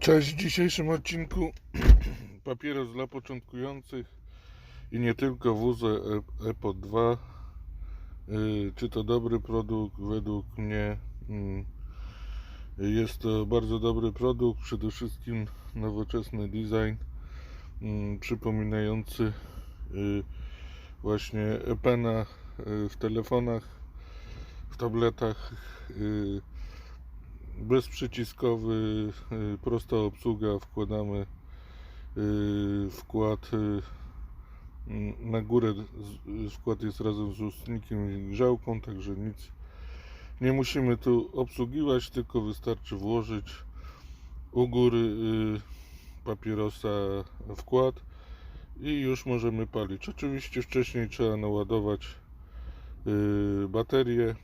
Cześć, w dzisiejszym odcinku papieros dla początkujących i nie tylko WUZE E- EPO 2. Y, Czy to dobry produkt? Według mnie mm, jest to bardzo dobry produkt, przede wszystkim nowoczesny design mm, przypominający y, właśnie Epena y, w telefonach, w tabletach. Bezprzyciskowy, y, prosta obsługa, wkładamy y, wkład y, na górę, wkład jest razem z ustnikiem i grzałką, także nic nie musimy tu obsługiwać, tylko wystarczy włożyć u góry papierosa wkład i już możemy palić. Oczywiście wcześniej trzeba naładować baterię.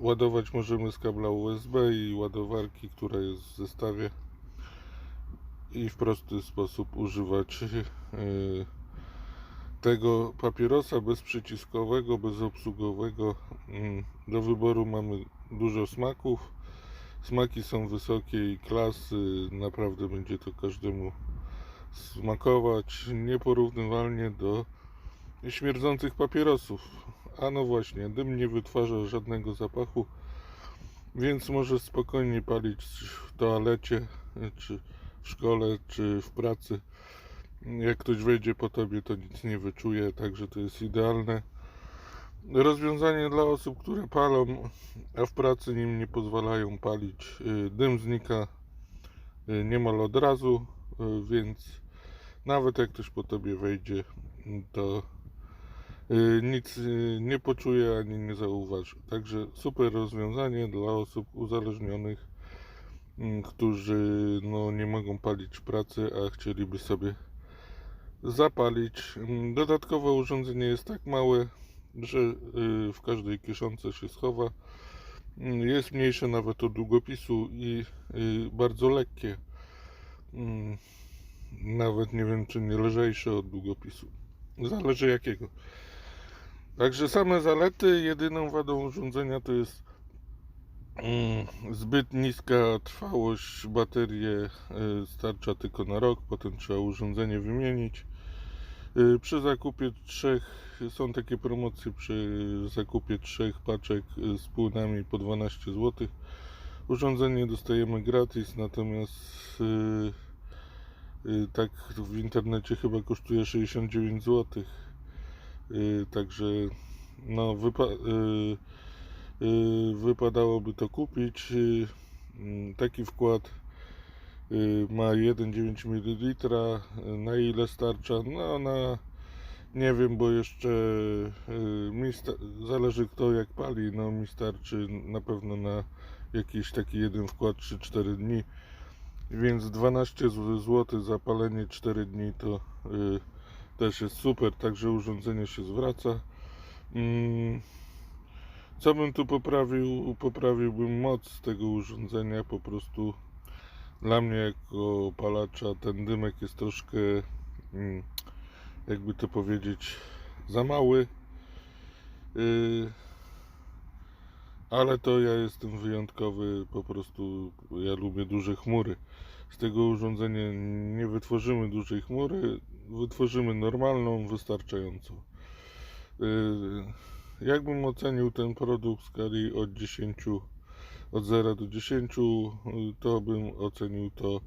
Ładować możemy z kabla USB i ładowarki, która jest w zestawie i w prosty sposób używać yy, tego papierosa bezprzyciskowego, bezobsługowego. Mm, Do wyboru mamy dużo smaków. Smaki są wysokiej klasy, naprawdę będzie to każdemu smakować. Nieporównywalnie do śmierdzących papierosów. A no właśnie, dym nie wytwarza żadnego zapachu, więc możesz spokojnie palić w toalecie, czy w szkole, czy w pracy. Jak ktoś wejdzie po tobie, to nic nie wyczuje, także to jest idealne rozwiązanie dla osób, które palą, a w pracy nim nie pozwalają palić. Y, Dym znika y, niemal od razu, y, więc nawet jak ktoś po tobie wejdzie, to nic y, nie poczuje ani nie zauważy. Także super rozwiązanie dla osób uzależnionych, mm, którzy no, nie mogą palić pracy, a chcieliby sobie zapalić. Mm, Dodatkowe urządzenie jest tak małe, że y, w każdej kieszonce się schowa. Mm, Jest mniejsze nawet od długopisu i y, bardzo lekkie. Nawet nie wiem, czy nie lżejsze od długopisu. Zależy jakiego. Także same zalety, jedyną wadą urządzenia to jest mm, zbyt niska trwałość. Baterię y, starcza tylko na rok, potem trzeba urządzenie wymienić. Y, Przy zakupie trzech, są takie promocje przy zakupie trzech paczek y, z płynami po 12 zł. Urządzenie dostajemy gratis, natomiast tak w internecie chyba kosztuje 69 zł. Y, Także no, wypa- y, y, wypadałoby to kupić. Mm, Taki wkład ma 1,9 ml. Na ile starcza? No na nie wiem, bo jeszcze mi zależy kto jak pali. No mi starczy na pewno na jakiś taki jeden wkład 3-4 dni. Więc 12 zł za palenie 4 dni to też jest super, także urządzenie się zwraca. Mm, Co bym tu poprawił? Poprawiłbym moc tego urządzenia. Po prostu dla mnie jako palacza ten dymek jest troszkę, mm, jakby to powiedzieć, za mały. Ale to ja jestem wyjątkowy, po prostu ja lubię duże chmury. Z tego urządzenia nie wytworzymy dużej chmury, wytworzymy normalną, wystarczającą. Yy, Jakbym ocenił ten produkt w skali od 10, od 0 do 10, yy, to bym ocenił to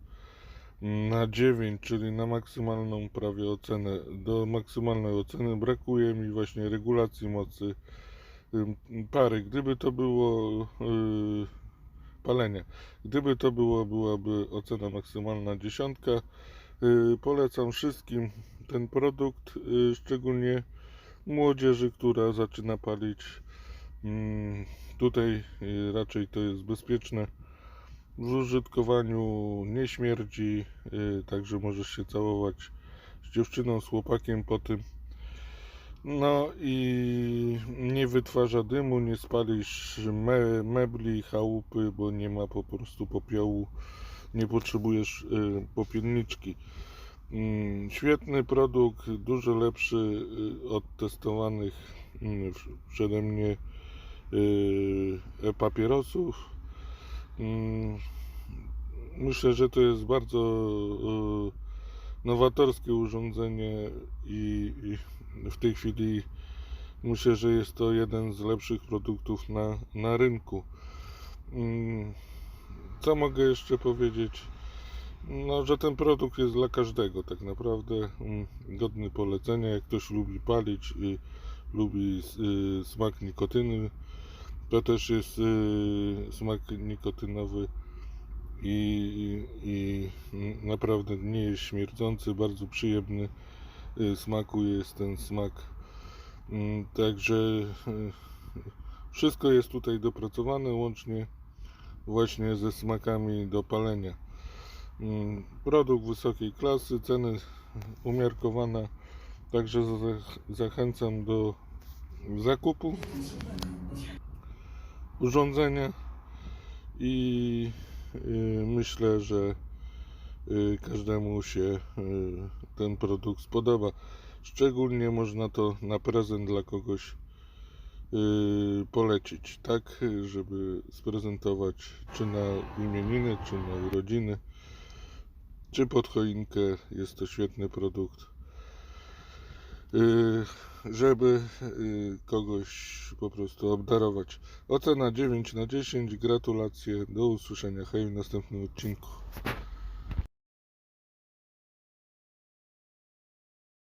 na 9, czyli na maksymalną prawie ocenę. Do maksymalnej oceny brakuje mi właśnie regulacji mocy pary. Gdyby to było yy, palenia, gdyby to było, byłaby ocena maksymalna dziesiątka. Yy, polecam wszystkim ten produkt, yy, szczególnie młodzieży, która zaczyna palić. Mm, Tutaj y, raczej to jest bezpieczne. W użytkowaniu nie śmierdzi, y, także możesz się całować z dziewczyną, z chłopakiem po tym. No i nie wytwarza dymu, nie spalisz me, mebli, chałupy, bo nie ma po prostu popiołu, nie potrzebujesz y, popielniczki. Mm, Świetny produkt, dużo lepszy y, od testowanych w- przeze mnie y, papierosów. Mm, Myślę, że to jest bardzo e, nowatorskie urządzenie i, i w tej chwili myślę, że jest to jeden z lepszych produktów na, na rynku. Mm, Co mogę jeszcze powiedzieć? No, że ten produkt jest dla każdego tak naprawdę. mm, Godny polecenia. Jak ktoś lubi palić i lubi y, smak nikotyny, to też jest y, smak nikotynowy i, i i naprawdę nie jest śmierdzący, bardzo przyjemny smaku jest ten smak. Mm, Także y, wszystko jest tutaj dopracowane łącznie właśnie ze smakami do palenia. Mm, Produkt wysokiej klasy, ceny umiarkowana, także za- zachęcam do zakupu urządzenia i y, myślę, że y, każdemu się y, ten produkt spodoba. Szczególnie można to na prezent dla kogoś y, polecić, tak, żeby sprezentować czy na imieniny, czy na urodziny, czy pod choinkę. Jest to świetny produkt. Y, żeby y, kogoś po prostu obdarować. Ocena 9 na 10. Gratulacje. Do usłyszenia. Hej w następnym odcinku.